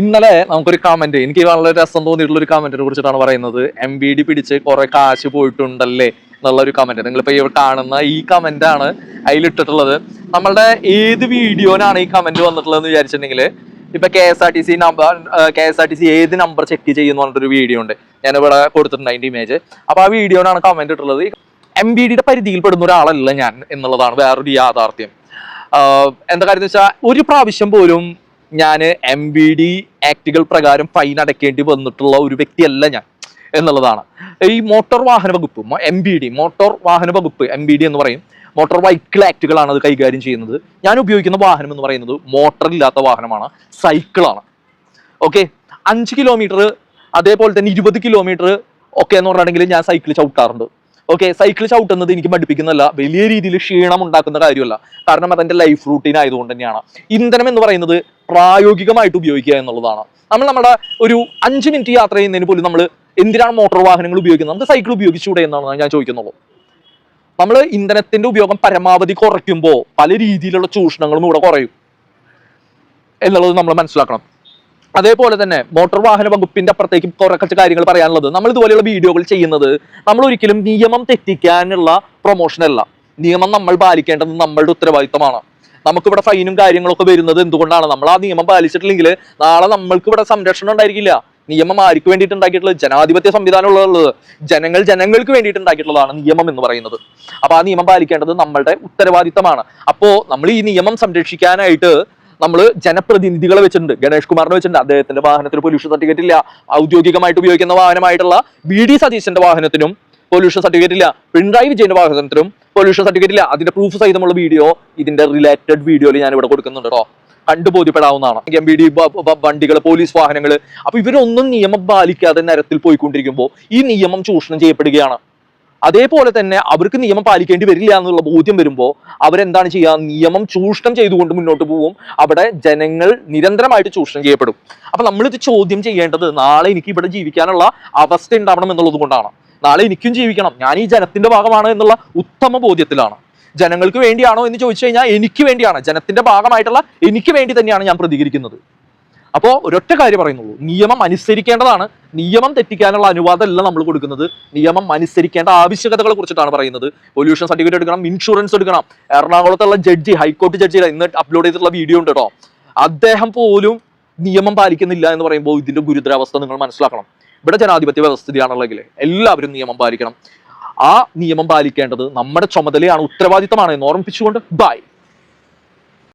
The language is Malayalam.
ഇന്നലെ നമുക്കൊരു കമന്റ് എനിക്ക് വളരെ രസം തോന്നിയിട്ടുള്ള ഒരു കമന്റിനെ കുറിച്ചിട്ടാണ് പറയുന്നത്. എം ബി ഡി പിടിച്ച് കുറെ കാശ് പോയിട്ടുണ്ടല്ലേ എന്നുള്ള ഒരു കമന്റ് നിങ്ങളിപ്പോ ഇവിടെ കാണുന്ന ഈ കമന്റ് ആണ് അതിലിട്ടിട്ടുള്ളത്. നമ്മളുടെ ഏത് വീഡിയോനാണ് ഈ കമന്റ് വന്നിട്ടുള്ളതെന്ന് വിചാരിച്ചിട്ടുണ്ടെങ്കിൽ ഇപ്പൊ K S R T C number K S R T C ഏത് നമ്പർ ചെക്ക് ചെയ്യുന്ന പറഞ്ഞിട്ടൊരു വീഡിയോ ഉണ്ട്. ഞാൻ ഇവിടെ കൊടുത്തിട്ടുണ്ട് അതിന്റെ ഇമേജ് അപ്പൊ ആ വീഡിയോനാണ് കമന്റ് ഇട്ടുള്ളത്. എം ബി ഡിയുടെ പരിധിയിൽ പെടുന്ന ഒരാളല്ല ഞാൻ എന്നുള്ളതാണ് വേറൊരു യാഥാർത്ഥ്യം. എന്താ കാര്യം വെച്ചാൽ ഒരു പ്രാവശ്യം പോലും ഞാൻ എം ബി ഡി ആക്ടുകൾ പ്രകാരം ഫൈൻ അടയ്ക്കേണ്ടി വന്നിട്ടുള്ള ഒരു വ്യക്തിയല്ല ഞാൻ എന്നുള്ളതാണ്. ഈ മോട്ടോർ വാഹന വകുപ്പ് എം ബി ഡി മോട്ടോർ വാഹന വകുപ്പ് എം ബി ഡി എന്ന് പറയും. മോട്ടോർ വെഹിക്കിൾ ആക്ടുകളാണ് അത് കൈകാര്യം ചെയ്യുന്നത്. ഞാൻ ഉപയോഗിക്കുന്ന വാഹനം എന്ന് പറയുന്നത് മോട്ടോർ ഇല്ലാത്ത വാഹനമാണ് സൈക്കിളാണ് ഓക്കെ അഞ്ച് കിലോമീറ്റർ അതേപോലെ തന്നെ ഇരുപത് കിലോമീറ്റർ ഒക്കെ എന്ന് പറഞ്ഞിട്ടുണ്ടെങ്കിൽ ഞാൻ സൈക്കിൾ ചവിട്ടാറുണ്ട്. ഓക്കെ സൈക്കിൾ ചവിട്ടുന്നത് എനിക്ക് പഠിപ്പിക്കുന്നതല്ല വലിയ രീതിയിൽ ക്ഷീണം ഉണ്ടാക്കുന്ന കാര്യമല്ല. കാരണം അതെന്റെ ലൈഫ് റൂട്ടീൻ ആയതുകൊണ്ട് തന്നെയാണ്. ഇന്ധനം എന്ന് പറയുന്നത് പ്രായോഗികമായിട്ട് ഉപയോഗിക്കുക എന്നുള്ളതാണ്. നമ്മൾ നമ്മുടെ ഒരു അഞ്ച് മിനിറ്റ് യാത്ര ചെയ്യുന്നതിന് പോലും നമ്മൾ എന്തിനാണ് മോട്ടോർ വാഹനങ്ങൾ ഉപയോഗിക്കുന്നത്? നമുക്ക് സൈക്കിൾ ഉപയോഗിച്ചുകൂടെ എന്നാണ് ഞാൻ ചോദിക്കുന്നുള്ളൂ നമ്മൾ ഇന്ധനത്തിന്റെ ഉപയോഗം പരമാവധി കുറയ്ക്കുമ്പോൾ പല രീതിയിലുള്ള ചൂഷണങ്ങളും ഇവിടെ കുറയും. എന്നുള്ളത് നമ്മൾ മനസ്സിലാക്കണം. അതേപോലെ തന്നെ മോട്ടോർ വാഹന വകുപ്പിന്റെ അപ്പുറത്തേക്ക് കുറച്ച് കാര്യങ്ങൾ പറയാനുള്ളത്. നമ്മൾ ഇതുപോലെയുള്ള വീഡിയോകൾ ചെയ്യുന്നത് നമ്മൾ ഒരിക്കലും നിയമം തെറ്റിക്കാനുള്ള പ്രൊമോഷൻ അല്ല. നിയമം നമ്മൾ പാലിക്കേണ്ടത് നമ്മളുടെ ഉത്തരവാദിത്തമാണ് നമുക്കിവിടെ ഫൈനും കാര്യങ്ങളൊക്കെ വരുന്നത് എന്തുകൊണ്ടാണ്? നമ്മൾ ആ നിയമം പാലിച്ചിട്ടില്ലെങ്കിൽ നാളെ നമ്മൾക്ക് ഇവിടെ സംരക്ഷണം ഉണ്ടായിരിക്കില്ല. നിയമം ആർക്ക് വേണ്ടിയിട്ട് ഉണ്ടാക്കിയിട്ടുള്ളത്? ജനാധിപത്യ സംവിധാനമുള്ളത് ജനങ്ങൾ ജനങ്ങൾക്ക് വേണ്ടിയിട്ട് ഉണ്ടാക്കിയിട്ടുള്ളതാണ് നിയമം എന്ന് പറയുന്നത്. അപ്പോൾ ആ നിയമം പാലിക്കേണ്ടത് നമ്മളുടെ ഉത്തരവാദിത്തമാണ് അപ്പോൾ നമ്മൾ ഈ നിയമം സംരക്ഷിക്കാനായിട്ട് നമ്മൾ ജനപ്രതിനിധികളെ വെച്ചിട്ടുണ്ട്. ഗണേഷ് കുമാറിനെ വെച്ചിട്ടുണ്ട്. അദ്ദേഹത്തിന്റെ വാഹനത്തിന് പൊല്യൂഷൻ സർട്ടിഫിക്കറ്റ് ഇല്ല. ഔദ്യോഗികമായിട്ട് ഉപയോഗിക്കുന്ന വാഹനമായിട്ടുള്ള വി ഡി സതീശന്റെ വാഹനത്തിനും പൊല്യൂഷൻ സർട്ടിഫിക്കറ്റ് ഇല്ല. പിണറായി വിജയന്റെ വാഹനത്തിനും പൊല്യൂഷൻ സർട്ടിഫിക്കറ്റ് ഇല്ല. അതിന്റെ പ്രൂഫ് സഹിതമുള്ള വീഡിയോ ഇതിന്റെ റിലേറ്റഡ് വീഡിയോയിൽ ഞാൻ ഇവിടെ കൊടുക്കുന്നുണ്ട് കേട്ടോ കണ്ടു ബോധ്യപ്പെടാവുന്നതാണ്. എം ബി ഡി വണ്ടികൾ പോലീസ് വാഹനങ്ങൾ അപ്പൊ ഇവരൊന്നും നിയമം പാലിക്കാതെ നരത്തിൽ പോയിക്കൊണ്ടിരിക്കുമ്പോൾ ഈ നിയമം ചൂഷണം ചെയ്യപ്പെടുകയാണ്. അതേപോലെ തന്നെ അവർക്ക് നിയമം പാലിക്കേണ്ടി വരില്ല എന്നുള്ള ബോധ്യം വരുമ്പോൾ അവരെന്താണ് ചെയ്യുക നിയമം ചൂഷണം ചെയ്തുകൊണ്ട് മുന്നോട്ട് പോവും. അവിടെ ജനങ്ങൾ നിരന്തരമായിട്ട് ചൂഷണം ചെയ്യപ്പെടും. അപ്പൊ നമ്മളിത് ചോദ്യം ചെയ്യേണ്ടത് നാളെ എനിക്ക് ഇവിടെ ജീവിക്കാനുള്ള അവസ്ഥ ഉണ്ടാവണം എന്നുള്ളത് കൊണ്ടാണ്. നാളെ എനിക്കും ജീവിക്കണം. ഞാൻ ഈ ജനത്തിന്റെ ഭാഗമാണ് എന്നുള്ള ഉത്തമ ബോധ്യത്തിലാണ്. ജനങ്ങൾക്ക് വേണ്ടിയാണോ എന്ന് ചോദിച്ചു കഴിഞ്ഞാൽ എനിക്ക് വേണ്ടിയാണ്. ജനത്തിന്റെ ഭാഗമായിട്ടുള്ള എനിക്ക് വേണ്ടി തന്നെയാണ് ഞാൻ പ്രതികരിക്കുന്നത്. അപ്പോൾ ഒരൊറ്റ കാര്യം പറയുന്നുള്ളൂ. നിയമം അനുസരിക്കേണ്ടതാണ്. നിയമം തെറ്റിക്കാനുള്ള അനുവാദമല്ല നമ്മൾ കൊടുക്കുന്നത്. നിയമം അനുസരിക്കേണ്ട ആവശ്യകതകളെ കുറിച്ചിട്ടാണ് പറയുന്നത്. പൊല്യൂഷൻ സർട്ടിഫിക്കറ്റ് എടുക്കണം ഇൻഷുറൻസ് എടുക്കണം. എറണാകുളത്തുള്ള ജഡ്ജി ഹൈക്കോടതി ജഡ്ജി ഇന്ന് അപ്ലോഡ് ചെയ്തിട്ടുള്ള വീഡിയോ ഉണ്ട് കേട്ടോ അദ്ദേഹം പോലും നിയമം പാലിക്കുന്നില്ല എന്ന് പറയുമ്പോൾ ഇതിന്റെ ഗുരുതരാവസ്ഥ നിങ്ങൾ മനസ്സിലാക്കണം. ഇവിടെ ജനാധിപത്യ വ്യവസ്ഥിതിയാണുള്ളെങ്കിൽ എല്ലാവരും നിയമം പാലിക്കണം. ആ നിയമം പാലിക്കേണ്ടത് നമ്മുടെ ചുമതലയാണ് ഉത്തരവാദിത്തമാണ് എന്ന് ഓർമ്മിപ്പിച്ചുകൊണ്ട് ബൈ